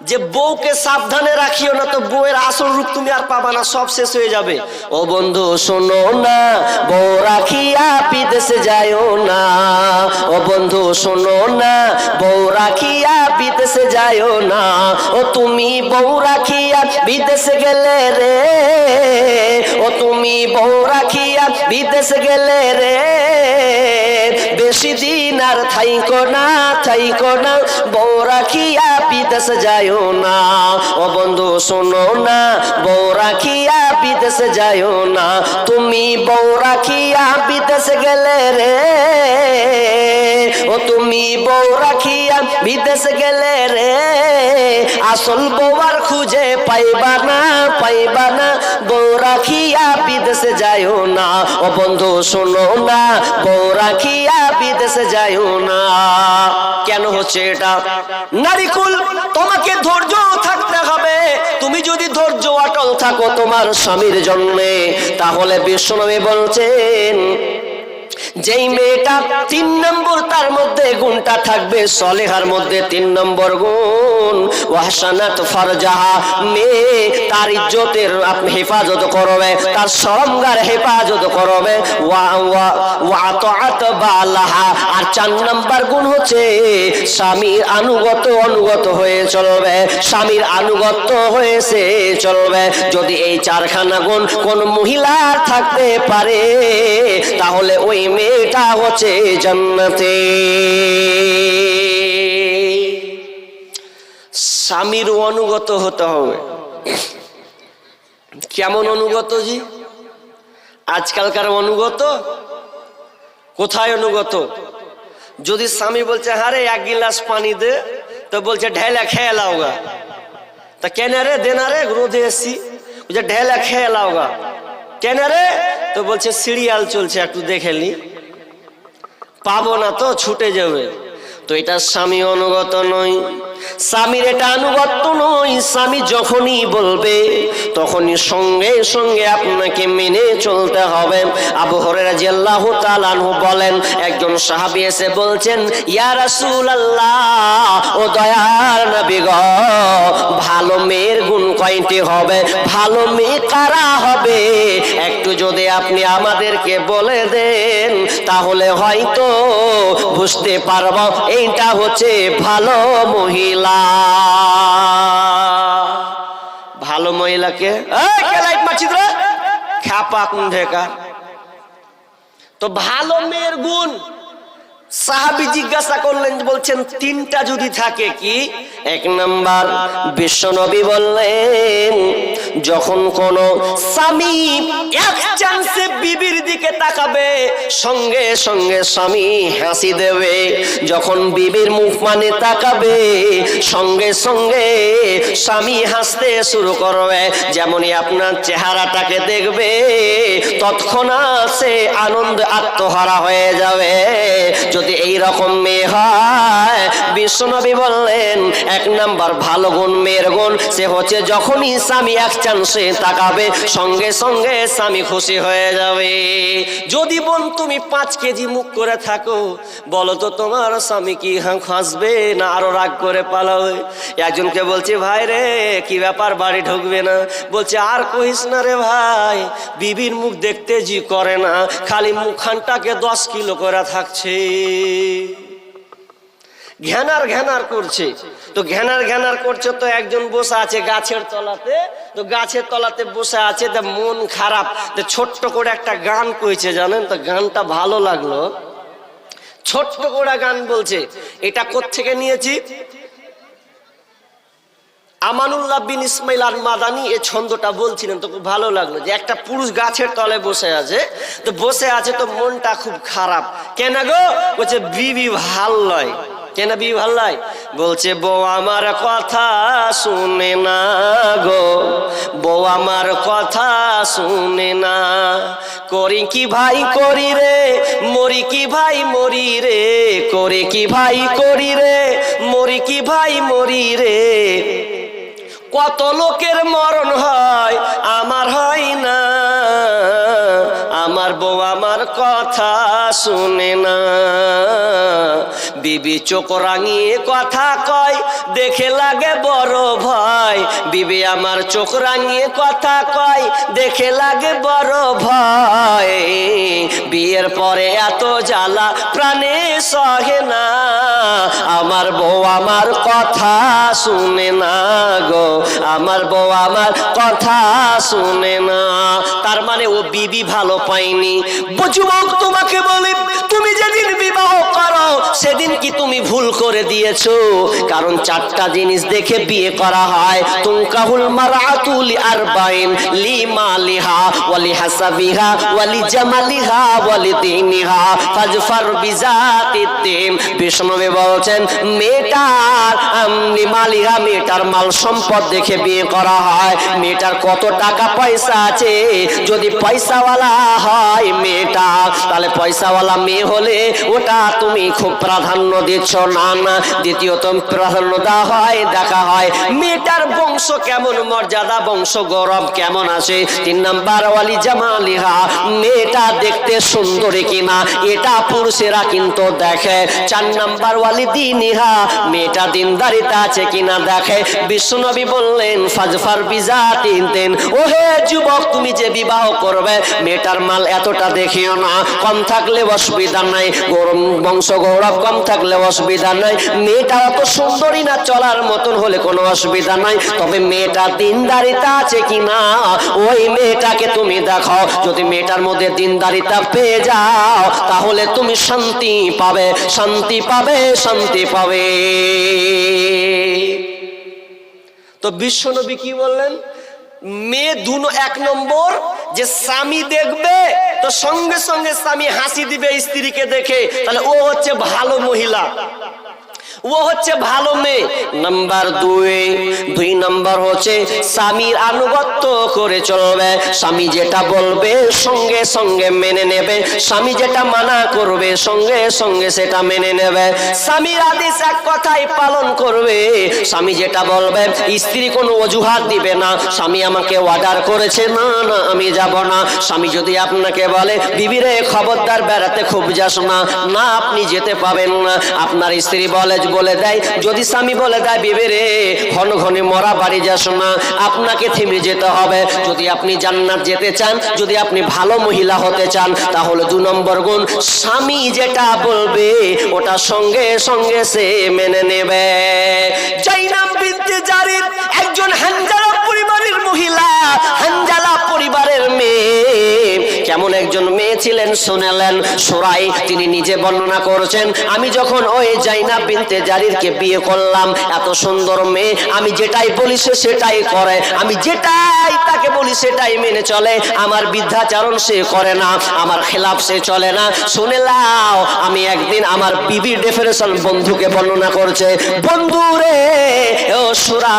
যে বউকে সাবধানে রাখিও না, তো বউয়ের আসল রূপ তুমি আর পাবা না, সব শেষ হয়ে যাবে। ও বন্ধু, শোনো না, বউ রাখিয়া বিদেশে যায়ও না। ও বন্ধু, শোনো না, বউ রাখিয়া বিদেশে যায়ও না। ও তুমি বউ রাখিয়া বিদেশে গেলে রে। ও তুমি বউ রাখিয়া বিদেশে গেলে রে। বেশি দিন আর থাইকো না থাইকো না। বউ রাখিয়া বিদেশে যায়ও না। ও বন্ধু, শোনো না, বউ রাখিয়া বিদেশে যায়ও না। তুমি বউ রাখিয়া বিদেশে গেলে রে। ও তুমি বউ রাখিয়া বিদেশে গেলে রে। আসল বউয়ার খুঁজে পাইবা না পাইবা না। বউ রাখিয়া বিদেশে যায়ও না। ও বন্ধু, শোনো না, বউ রাখিয়া বিদেশে যায়ও না। কেন হচ্ছে এটা? নারিকুল তোমাকে ধৈর্য থাকতে হবে। তুমি যদি ধৈর্য অটল থাকো তোমার স্বামীর জন্যে তাহলে বিশ্বনবী বলছেন যেই মেয়েটা তিন নম্বর, তার মধ্যে গুণটা থাকবে সলেহার মধ্যে তিন নম্বর গুণ। ওয়াহসানাত ফারজাহা, মেয়ে তার ইজ্জতের আপনি হেফাজত করবে, তার সরঙ্গার হেফাজত করবে। বালাহা, আর চার নম্বর গুণ হচ্ছে স্বামীর আনুগত অনুগত হয়ে চলবে, স্বামীর আনুগত্য হয়েছে চলবে। যদি এই চারখানা গুণ কোন মহিলার থাকতে পারে, তাহলে ওই মেয়েটা হচ্ছে জান্নাতে। স্বামীর অনুগত হতে হবে। কেমন অনুগত জি? আজকালকার অনুগত? কোথায় অনুগত? যদি স্বামী বলছে হারে এক গিলাস পানি দে। তো বলছে, ঢেলা খেয়ে লাওগা। তা কেন রে দেনা রে রোদে এসছি বলছে, ঢেলা খেয়ে লাওগা। কেন রে? তো বলছে সিরিয়াল চলছে একটু দেখে নি। পাবো না তো ছুটে যাবে। তো এটা স্বামী অনুগত নয়। স্বামীর এটা আনুগত্য নয়। স্বামী যখনই বলবে, তখনই সঙ্গে সঙ্গে আপনাকে মেনে চলতে হবে। আবু হরেরা জিয়াল্লাহ তালানহু বলেন, একজন সাহাবী এসে বলছেন, ইয়া রাসূলুল্লাহ, ও দয়ার নবী গো, ভালো মেয়ের গুণ কয়টি হবে? ভালো মেয়ে কারা হবে? একটু যদি আপনি আমাদেরকে বলে দেন, তাহলে হয়তো বুঝতে পারব। এইটা হচ্ছে ভালো মহিলা ভালো মহিলাকে? খ্যাপা ঢেকা তো ভালো মেয়ের গুণ সাহাবি জিজ্ঞাসা করলেন বলছেন, তিনটা যদি থাকে কি? এক নাম্বার, বিশ্বনবী বললেন, যখন কোন স্বামী এক চান্সে বিবির দিকে তাকাবে, সঙ্গে সঙ্গে স্বামী হাসি দেবে। যখন বিবির মুখ মানে তাকাবে, সঙ্গে সঙ্গে স্বামী হাসতে শুরু করবে। যেমনই আপনার চেহারাটাকে দেখবে, তৎক্ষণাৎ সে আনন্দ আত্মহারা হয়ে যাবে। যদি এই রকম মেয়ে হয়, বিশ্বনবী বললেন, এক নাম্বার ভালো গুণ, মেয়ের গুণ, সে হচ্ছে যখনই স্বামী এক চান্সে তাকাবে, সঙ্গে সঙ্গে স্বামী খুশি হয়ে যাবে। যদি বোন তুমি পাঁচ কেজি মুখ করে থাকো বলো তো তোমার স্বামী কি হাসবে না আরও রাগ করে পালাবে? একজনকে বলছে, ভাই রে, কি ব্যাপার, বাড়ি ঢুকবে না? বলছে, আর কহিস না রে ভাই, বিবির মুখ দেখতে জি করে না, খালি মুখখানটাকে দশ কিলো করে থাকছে। ঘ্যানার ঘ্যানার করছে। তো ঘ্যানার ঘ্যানার করছে তো একজন বসে আছে গাছের তলাতে। তো গাছের তলাতে বসে আছে, তা মন খারাপ। তো ছোট্ট করে একটা গান কইছে, জানেন? তো গানটা ভালো লাগল। ছোট্ট করে গান বলছে, এটা কোথেকে নিয়েছি? আমানুল্লাহ বিন ইসমাইল আর মাদানি এই ছন্দটা বলছিলেন, তো খুব ভালো লাগল যে একটা পুরুষ গাছের তলে বসে আছে, তো বসে আছে তো মনটা খুব খারাপ। কেন গো? বলছে, বিবি ভালো লয় কেন বিবি ভালো লয় বলছে, বউ আমার কথা শুনে না গো। বউ আমার কথা শুনে না। করি কি ভাই করি রে? মরি কি ভাই মরি রে? করে কি ভাই করি রে? মরি কি ভাই মরি রে? কত লোকের মরণ হয়? কথা শুনে না। বিবি চোখ রাঙিয়ে কথা কয়, দেখে লাগে বড় ভয়। বিবি আমার চোখ রাঙিয়ে কথা কয়, দেখে লাগে বড় ভয়। বিয়ের পরে এত জ্বালা, প্রাণে সহে না। আমার বউ আমার কথা শুনে না গো। আমার বউ আমার কথা শুনে না। তার মানে ও বিবি ভালো পায়নি। যুবক তোমাকে বলি, তুমি যেদিন বিবাহ করো, সেদিন কি তুমি ভুল করে দিয়েছ? কারণ চারটা জিনিস দেখে বিয়ে করা হয়। তুনকাহুল মারাতুল আরবাইন, লি মালিহা, ওয়ালি হাসাবিহা, ওয়ালি জামালিহা, ওয়ালি দিনিহা। ফাজফার বিজাতিদ্দিন বিষ্ণুবি বলছেন, মেয়েটার আমনি মালিহা, মেয়েটার মাল সম্পদ দেখে বিয়ে করা হয়। মেয়েটার কত টাকা পয়সা আছে? যদি পয়সাওয়ালা হয় মেয়েটা তাহলে পয়সাওয়ালা মেয়ে হলে ওটা তুমি খুব প্রাধান্য দিচ্ছ। না না, দ্বিতীয়ত প্রাধান্য দেওয়া হয়, দেখা হয়। মেয়েটার বংশ কেমন, মর্যাদা, বংশ গৌরব কেমন আছে? তিন নাম্বার, ওয়ালি জামালিহা, মেয়েটা দেখতে সুন্দরী কিনা, এটা পুরুষেরা কিন্তু দেখে। চার নাম্বার, ওয়ালি দিনিহা, মেয়েটা দিনদারিতা আছে কিনা দেখে। বিশ্বনবী বললেন, ফাজফার বিজা তিন দিন। ও হে যুবক, তুমি যে বিবাহ করবে, মেয়েটার মাল এতটা দেখিও না, কম থাকলে অসুবিধা নাই। গরম বংশ গৌরব, কম থাকলে অসুবিধা নাই। মেয়েটা অত সুন্দরী না, চলার মতন হলে কোনো অসুবিধা নাই। তবে মেয়েটা দিনদারিতা আছে কিনা ওই মেয়েটাকে তুমি দেখো। যদি মেয়েটার মধ্যে দিনদারিতা পেয়ে যাও, তাহলে তুমি শান্তি পাবে। শান্তি পাবে শান্তি পাবে। তো বিশ্বনবী কি বললেন? মেয়ে দুনো এক নম্বর, যে স্বামী দেখবে, তো সঙ্গে সঙ্গে স্বামী হাসি দিবে স্ত্রীকে দেখে। তাহলে ও হচ্ছে ভালো মহিলা। ও হচ্ছে ভালো মেয়ে। নাম্বার দুই দুই নাম্বার হচ্ছে স্বামীর আনুগত্য করে চলবে। স্বামী যেটা বলবে সঙ্গে সঙ্গে মেনে নেবে। স্বামী যেটা মানা করবে সঙ্গে সঙ্গে সেটা মেনে নেবে। স্বামীর আদেশ এক কথাই পালন করবে। স্বামী যেটা বলবে, স্ত্রী কোনো অজুহাত দিবে না। স্বামী আমাকে অর্ডার করেছে, না না, আমি যাব না। স্বামী যদি আপনাকে বলে, বিবিরে খবরদার বেড়াতে খুব যাস না, আপনি যেতে পাবেন না। আপনার স্ত্রী বলে বলে দেয়, যদি স্বামী বলে দেয় বিবিরে ঘন ঘনে মরা বাড়ি যাস না, আপনাকে থেমে যেতে হবে। যদি আপনি জান্নাত যেতে চান, যদি আপনি ভালো মহিলা হতে চান, তাহলে দু নম্বর গুণ, স্বামী যেটা বলবে, ওটা সঙ্গে সঙ্গে সে মেনে নেবে। একজন হানজালা পরিবারের মহিলা, হানজালা পরিবারের মেয়ে। কেমন একজন মেয়ে ছিলেন শুনেলেন সোরাই, তিনি নিজে বর্ণনা করেছেন, আমি যখন ওই জাইনা বিনতে জারিরকে বিয়ে করলাম, এত সুন্দর মেয়ে, আমি যেটাই বলি সে সেটাই করে, আমি যেটাই তাকে বলি সেটাই মেনে চলে, আমার বৃদ্ধাচারণ সে করে না, আমার খেলাফ সে চলে না, শুনে লাও আমি একদিন আমার বিবি ডেফিনেশন বন্ধুকে বর্ণনা করছে, বন্ধু রে, ও সুরা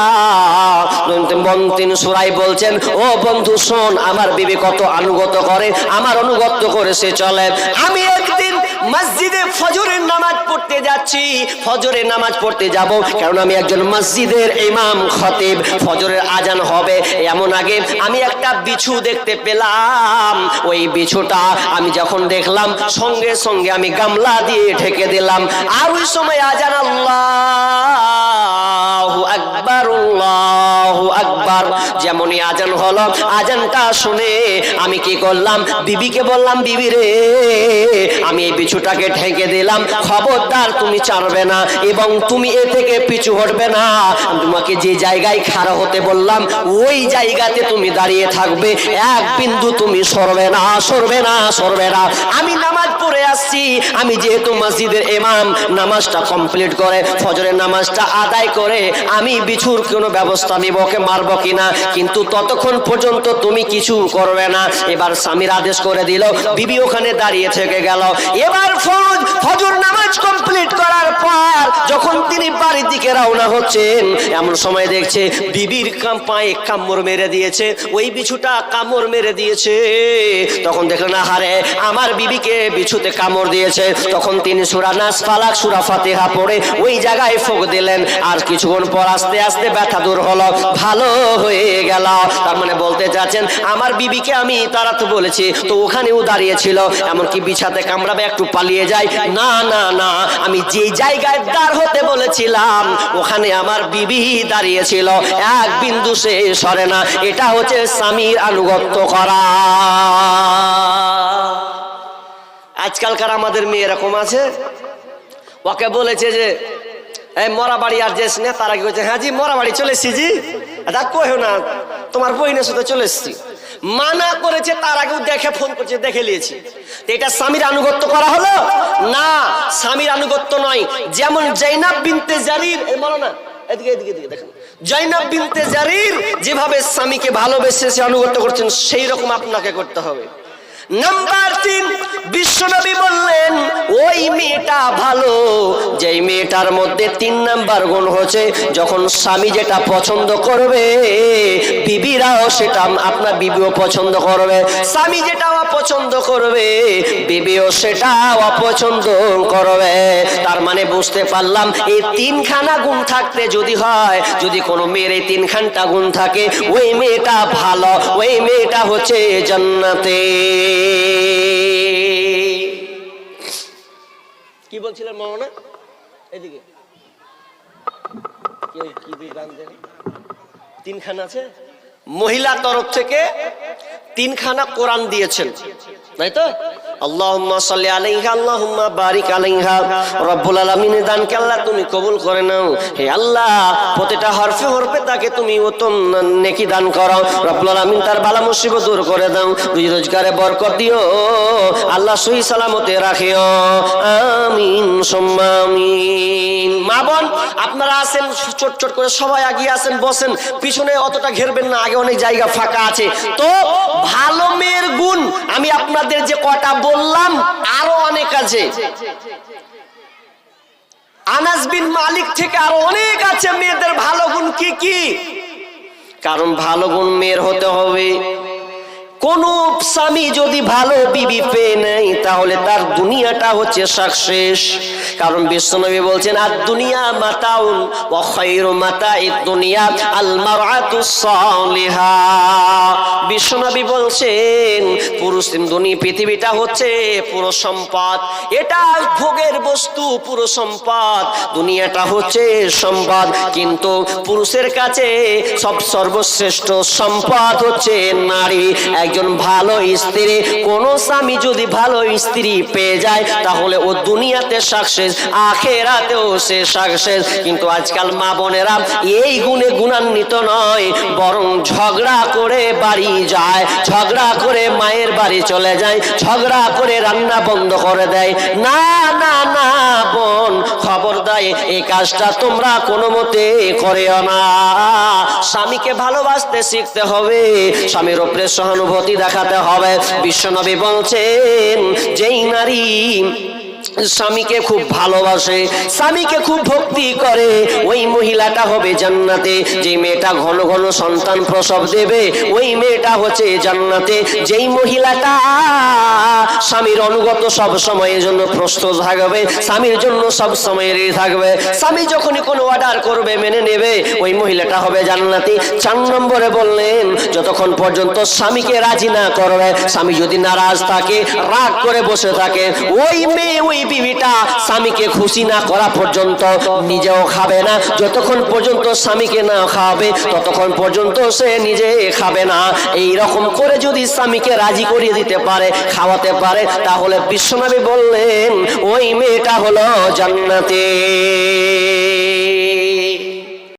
তিনি সুরাই বলছেন, ও বন্ধু শোন, আমার বিবি কত আনুগত করে আমার অনুগত্য করে সে চলে। আমি একদিন মসজিদে ফজরের নামাজ পড়তে যাচ্ছি। ফজরের নামাজ পড়তে যাব কারণ আমি একজন মসজিদের ইমাম, খতিব। ফজরের আজান হবে এমন আগে আমি একটা বিছু দেখতে পেলাম। ওই বিছুটা আমি যখন দেখলাম, সঙ্গে সঙ্গে আমি গামলা দিয়ে ঢেকে দিলাম। আর ওই সময় আজান আল্লাহ যেমনই আজান হলো, আজানটা শুনে আমি কি করলাম? বিবিকে বললাম, বিবি রে, আমি এই বিছুটাকে ঢেকে দিলাম। খবরদার, তুমি চারবে না এবং তুমি এ থেকে পিছু হটবে না। তোমাকে যে জায়গায় খাড়া হতে বললাম, ওই জায়গাতে তুমি দাঁড়িয়ে থাকবে। এক বিন্দু তুমি সরবে না সরবে না সরবে না। আমি নামাজ পড়ে আসছি। আমি যেহেতু মসজিদের ইমাম, নামাজটা কমপ্লিট করে, ফজরের নামাজটা আদায় করে আমি বিছুর কোনো ব্যবস্থা নিব, ওকে মারবো কিনা? কিন্তু ততক্ষণ পর্যন্ত তুমি কিছু করবে না। এবার স্বামীর আদেশ করে দিল, বিবি ওখানে দাঁড়িয়ে থেকে গেল। এবার ফরজ, ফজর নামাজ কমপ্লিট করার পর যখন তিনি বাড়ির দিকে রওনা হচ্ছেন, এমন সময় দেখছে বিবির পায়ে কামড় মেরে দিয়েছে। ওই বিছুটা কামড় মেরে দিয়েছে। তখন দেখলেন হারে, আমার বিবিকে বিছুতে কামড় দিয়েছে। তখন তিনি সুরা নাস, ফালাক, সুরা ফাতিহা পড়ে ওই জায়গায় ফোক দিলেন। আর কিছুক্ষণ পর আস্তে আস্তে ব্যথা দূর হলো, ভালো হয়ে গেল। তার মানে বলতে চাচ্ছেন, আমার বিবিকে আমি তারা তো বলেছি, তো ওখানেও দাঁড়িয়েছিল, এমনকি বিছাতে কামড়াবে, একটু পালিয়ে যায়। না না না, আমি যে জায়গায় দাঁড় হতে বলেছিলাম, ওখানে আমার বিবি দাঁড়িয়েছিল। এক বিন্দু সে সরে না, এটা হচ্ছে স্বামীর আনুগত্য করা। আজকালকার আমাদের মেয়ে এরকম আছে? ওকে বলেছে যে এই মরা বাড়ি আর যেস না তারা কি বলছে হ্যাঁ জি, মরা বাড়ি চলে এসছি জি। দা কইও না, তোমার বইনের সাথে চলে এসছি। মানা করেছে, তার আগেও দেখে ফোন করছে, দেখে নিয়েছি। তো এটা স্বামীর আনুগত্য করা হলো? না, স্বামীর আনুগত্য নয়। যেমন জৈনাব বিনতে জারির বলো না, এদিকে এদিকে এদিকে দেখেন। জৈনাব বিনতে জারির যেভাবে স্বামীকে ভালোবেসে আনুগত্য করছেন, সেই রকম আপনাকে করতে হবে। নাম্বার তিন বিশ্বনবী বললেন, ওই মেয়েটা ভালো। যেই মেয়েটার মধ্যে তিন নাম্বার গুণ হচ্ছে, যখন স্বামী যেটা পছন্দ করবে, বিবিরাও সেটা আপনার বিবিও পছন্দ করবে। স্বামী যেটা অপছন্দ করবে, বিবিও সেটা অপছন্দ করবে। তার মানে বুঝতে পারলাম, এই তিনখানা গুণ থাকতে যদি হয়, যদি কোনো মেয়ের এই তিনখানটা গুণ থাকে, ওই মেয়েটা ভালো, ওই মেয়েটা হচ্ছে জান্নাতে। কি বলছিলেন মামনা এদিকে? তিনখানা আছে? মহিলা তরফ থেকে তিনখানা কোরআন দিয়েছেন। তাই তো? রোজগারে বরকত দিও। আল্লাহ সহি সালামতে রাখিও। আমিন, সুম্মা আমিন। মা বোন, আপনারা আছেন, চট চট করে সবাই আগিয়ে আসেন বসেন। পিছনে অতটা ঘেরবেন না, আগে অনেক জায়গা ফাঁকা আছে। তো ভালো মেয়ের গুণ, আমি আপনাদের যে কটা বললাম, আরও অনেক আছে। আনাস বিন মালিক থেকে আরও অনেক আছে মেয়েদের ভালো গুণ কি কি? কারণ ভালো গুণ মেয়ের হতে হবে। কোন স্বামী যদি ভালো বিবি পেয়ে নেয়, তাহলে তার দুনিয়াটা হচ্ছে সাকসেস। কারণ বিশ্বনবী বলছেন আর দুনিয়া ওয়া খায়রু মাতাইদ দুনিয়া বিশ্বনবী বলছেন, পুরুষ দুনিয়া পৃথিবীটা হচ্ছে পুরো সম্পদ। এটা ভোগের বস্তু, পুরো সম্পদ। দুনিয়াটা হচ্ছে সম্পদ। কিন্তু পুরুষের কাছে সব সর্বশ্রেষ্ঠ সম্পদ হচ্ছে নারী। একজন ভালো স্ত্রী, কোন স্বামী যদি ভালো স্ত্রী পেয়ে যায়, তাহলে ও দুনিয়াতে সাকসেস, আখেরাতেও সে সাকসেস। কিন্তু আজকাল মা বোনেরা এই গুণে গুণান্বিত নয়, বরং ঝগড়া করে বাড়ি যায়, ঝগড়া করে মায়ের বাড়ি চলে যায়, ঝগড়া করে রান্না বন্ধ করে দেয়। না না না, বোন খবর দেয় এই কাজটা তোমরা কোনো মতে করেও না। স্বামীকে ভালোবাসতে শিখতে হবে, স্বামীর ওপরে সহানুভূতি দেখাতে হবে। বিশ্বনবী বলছেন যেই নারী স্বামীকে খুব ভালোবাসে, স্বামীকে খুব ভক্তি করে। ওই মহিলাটা হবে জান্নাতে যে মেয়েটা ঘন ঘন সন্তান প্রসব দেবে, ওই মেয়েটা হচ্ছে জান্নাতে। যেই মহিলাটা স্বামীর অনুগত সব সময়ের জন্য প্রস্তুত থাকবে, স্বামীর জন্য সব সময় রেডি থাকবে। স্বামী যখনই কোনো অর্ডার করবে, মেনে নেবে, ওই মহিলাটা হবে জান্নাতি। চার নম্বরে বললেন, যতক্ষণ পর্যন্ত স্বামীকে রাজি না করবে, স্বামী যদি নারাজ থাকে, রাগ করে বসে থাকে, ওই মেয়ে ওই বিবিটা স্বামীকে খুশি না করা পর্যন্ত নিজেও খাবে না। যতক্ষণ পর্যন্ত স্বামীকে না খাওয়াবে ততক্ষণ পর্যন্ত সে নিজে খাবে না। এই রকম করে যদি স্বামীকে রাজি করিয়ে দিতে পারে, খাওয়াতে পারে, তাহলে বিশ্বনবী বললেন, ওই মেয়েটা হলো জান্নাতে।